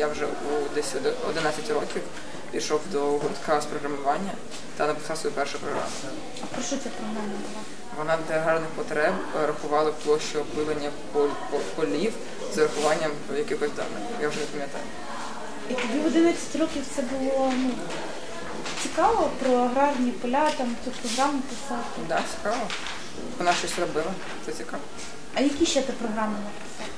я вже у десь 11 років пішов до гуртка з програмування та написав свою першу програму. А про що ця програма була? Вона для гарних потреб е, рахувала площу опилення полів з урахуванням якихось даних. Я вже не пам'ятаю. І тобі в 11 років це було ну, цікаво про аграрні поля, там цю програму писати. Да, цікаво. Вона щось робила, це цікаво. А які ще ти програми написав?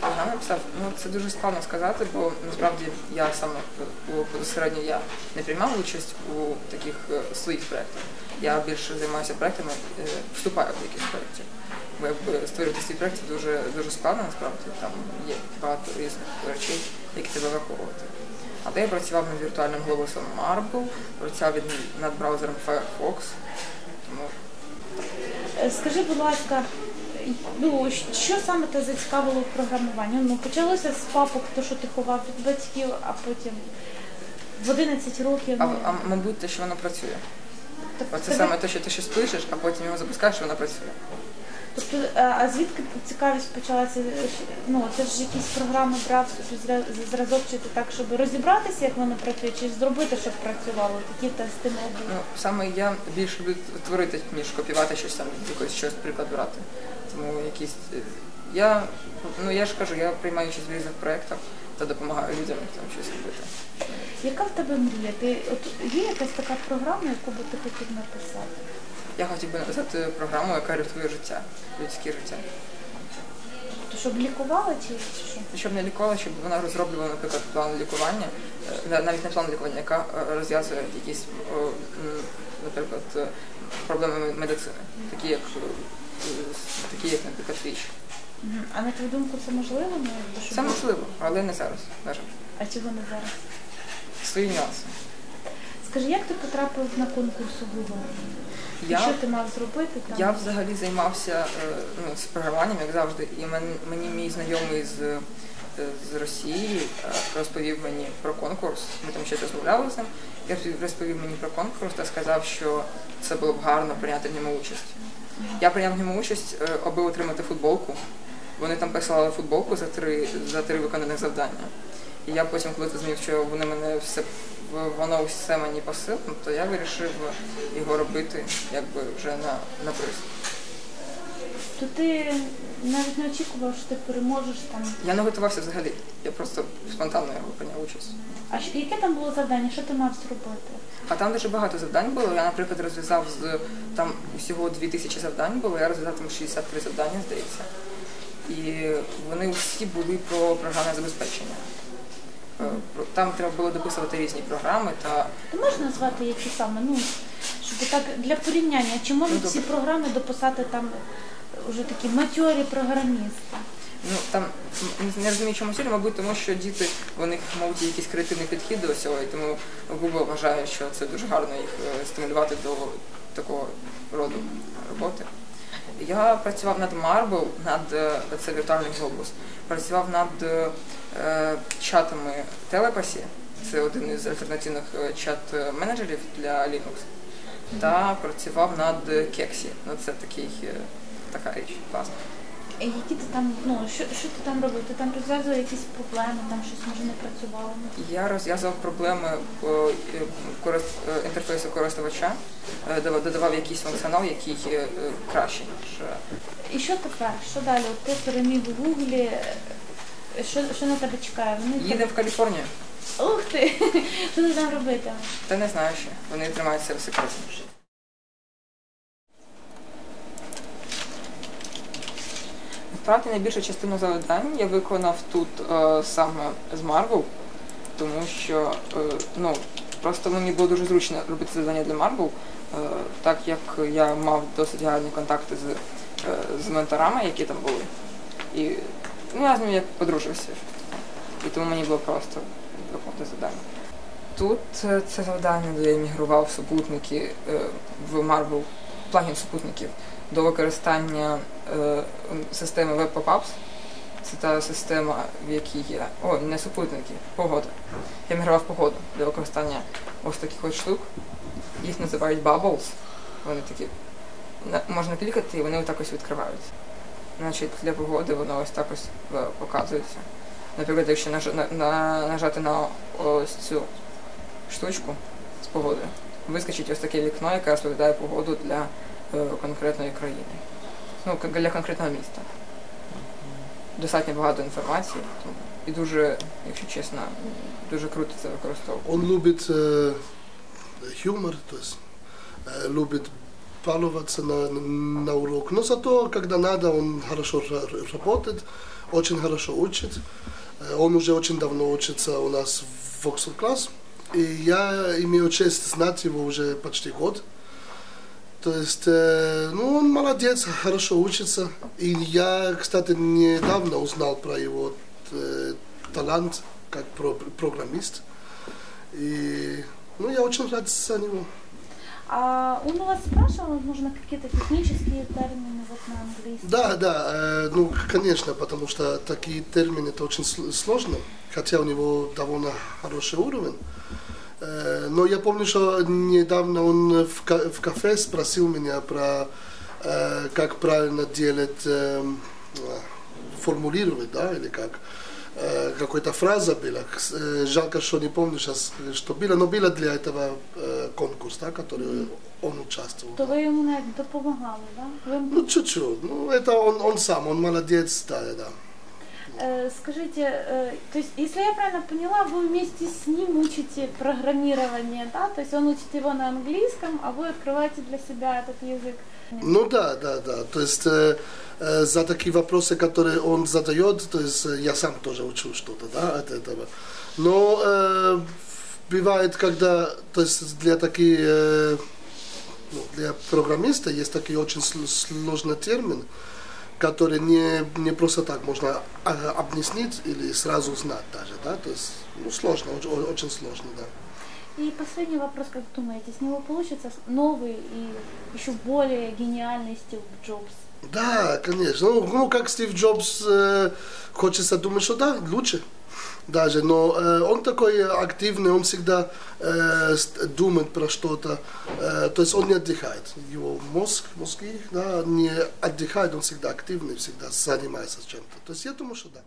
Вона написав, ну це дуже складно сказати, бо насправді я саме у безпосередньо я не приймав участь у таких е, своїх проєктах. Я більше займаюся проєктами, е, вступаю в якісь проєкти. Бо створювати свій проєкт дуже дуже складно насправді. Там є багато різних речей, які треба враховувати. Але я працював над віртуальним голосом Marble, працював над браузером Firefox. Тому Е, Скажи, будь ласка, ну що саме те зацікавило в програмуванні? Ну почалося з папок, то що ти ховав від батьків, а потім в 11 років. а, ну, а мабуть, те, що воно працює. тобто Оце тебе- саме те, що ти щось пишеш, а потім його запускаєш, і воно працює. Тобто, е, а звідки цікавість почалася? Ну, це ж якісь програми брав зразок, чи так, щоб розібратися, як воно працює, чи зробити, щоб працювало? Такі та стимул був. Ну, саме я більше люблю творити, ніж копіювати щось там, якось щось приклад брати. Тому якісь. е, Я, ну я ж кажу, я приймаю участь в різних проєктах та допомагаю людям там щось робити. Яка в тебе мрія? Ти от є якась така програма, яку би ти хотів написати? Я хотів би написати програму, яка рятує життя, людське життя. То щоб лікувала чи, що? Щоб не лікувала, щоб вона розроблювала, наприклад, план лікування, е, навіть не план лікування, яка е, розв'язує якісь, наприклад, е, проблеми медицини, такі як, такі як, наприклад, ВІЧ. А на твою думку, це можливо? Ну, Це можливо, але не зараз, на жаль. А чого не зараз? Свої нюанси. Скажи, як ти потрапив на конкурс у Google? Я, що ти мав зробити там? я взагалі займався е, ну, з програмуванням, як завжди, і мен, мені мій знайомий з, е, з Росії е, розповів мені про конкурс. Ми там щось розмовляли з ним. Я розповів мені про конкурс та сказав, що це було б гарно прийняти в ньому участь. Я прийняв в ньому участь, аби отримати футболку. Вони там прислали футболку за три за три виконаних завдання. І я потім, коли зрозумів, що вони мене все воно все мені по то я вирішив його робити якби вже на, на приз. То ти навіть не очікував, що ти переможеш там. Я не готувався взагалі. Я просто спонтанно його прийняв участь. А що, яке там було завдання? Що ти мав зробити? А там дуже багато завдань було. Я, наприклад, розв'язав з там усього 2000 завдань було, я розв'язав там 63 завдання, здається. І вони всі були про програмне забезпечення. Е, Там треба було дописувати різні програми та Ти можеш назвати які саме? Ну, щоб так для порівняння, чи можуть Ну, ці програми дописати там вже такі матьорі програмісти? Ну там не розумію, чому сильно, мабуть, тому що діти у них мабуть якийсь креативний підхід до цього, і тому Google вважає, що це дуже гарно їх е, стимулювати до такого роду роботи. Я працював над Marble, над е, це віртуальний глобус. Працював над е, чатами Telepasy, це один із альтернативних е, чат-менеджерів для Linux. Та працював над Kexi. Ну це такий е, така річ класна. Які ти там, ну що, що ти там робив? Ти там розв'язував якісь проблеми, там щось може не працювало. Я розв'язував проблеми по е, корис- е, інтерфейсу користувача, е, додавав якийсь функціонал, який е, е, кращий, е, І що тепер? Що далі? Ти переміг у Гуглі. Що, що на тебе чекає? Вони їдемо в Каліфорнію. Ух ти! Що ти там робити? Та не знаю ще. Вони тримаються в секреті. Насправді найбільшу частину завдань я виконав тут е, саме з Marvel, тому що е, ну, просто мені було дуже зручно робити завдання для Marvel, е, так як я мав досить гарні контакти з, е, з менторами, які там були. І ну, я з ними як подружився. І тому мені було просто виконати завдання. Тут е, це завдання, де я мігрував супутники е, в Marvel, плагін супутників до використання е, системи Web Pop-Ups. Це та система, в якій є. О, не супутники, погода. Я мігрував погоду для використання ось таких от штук. Їх називають bubbles. Вони такі. Можна клікати і вони отак ось відкриваються. Значить, для погоди воно ось так ось е, показується. Наприклад, якщо наж- на, на, нажати на ось цю штучку з погодою, вискочить ось таке вікно, яке розповідає погоду для е, конкретної країни. Ну, для конкретного міста. Достатньо багато інформації. І дуже, якщо чесно, дуже круто це використовувати. Он любит э, юмор, то есть любит баловаться на, на урок. Но зато, когда надо, он хорошо ра- работает, очень хорошо учит. Э, Он уже очень давно учится у нас в Оксфорд класс. И я имею честь знать его уже почти год. То есть, э, ну, он молодец, хорошо учится. И я, кстати, недавно узнал про его э, талант как про- программист. И, ну, я очень рад за него. А он у вас спрашивал, возможно, какие-то технические термины вот на английском? Да, да, э, ну, конечно, потому что такие термины это очень сл- сложно, хотя у него довольно хороший уровень. Э, но я помню, что недавно он в, в кафе спросил меня про э, как правильно делать, э, э, формулировать, да, или как. Э, какая-то фраза была. К- э, Жалко, что не помню сейчас, что было, но было для этого э, конкурс, да, который он участвовал. То ви йому навіть допомагали, да? Ви Ну, чуть-чуть. Ну, это он, он сам, он молодец, да, да, да. Э, Скажите, э, то есть, если я правильно поняла, вы вместе с ним учите программирование, да? То есть он учит его на английском, а вы открываете для себя этот язык. Ну да, да, да. То есть э, э, за такие вопросы, которые он задает, то есть я сам тоже учу что-то, да, от этого. Но э, бывает, когда, то есть для таких, э, ну, для программиста есть такой очень сл- сложный термин, который не, не просто так можно а, объяснить или сразу знать даже, да, то есть ну, сложно, очень, очень сложно, да. И последний вопрос, как думаете, с него получится новый и еще более гениальный Стив Джобс? Да, конечно. Ну, ну, как Стив Джобс, э, хочется думать, что да, лучше даже. Но э, он такой активный, он всегда э, думает про что-то. Э, то есть он не отдыхает. Его мозг, мозги, да, не отдыхает, он всегда активный, всегда занимается чем-то. То есть я думаю, что да.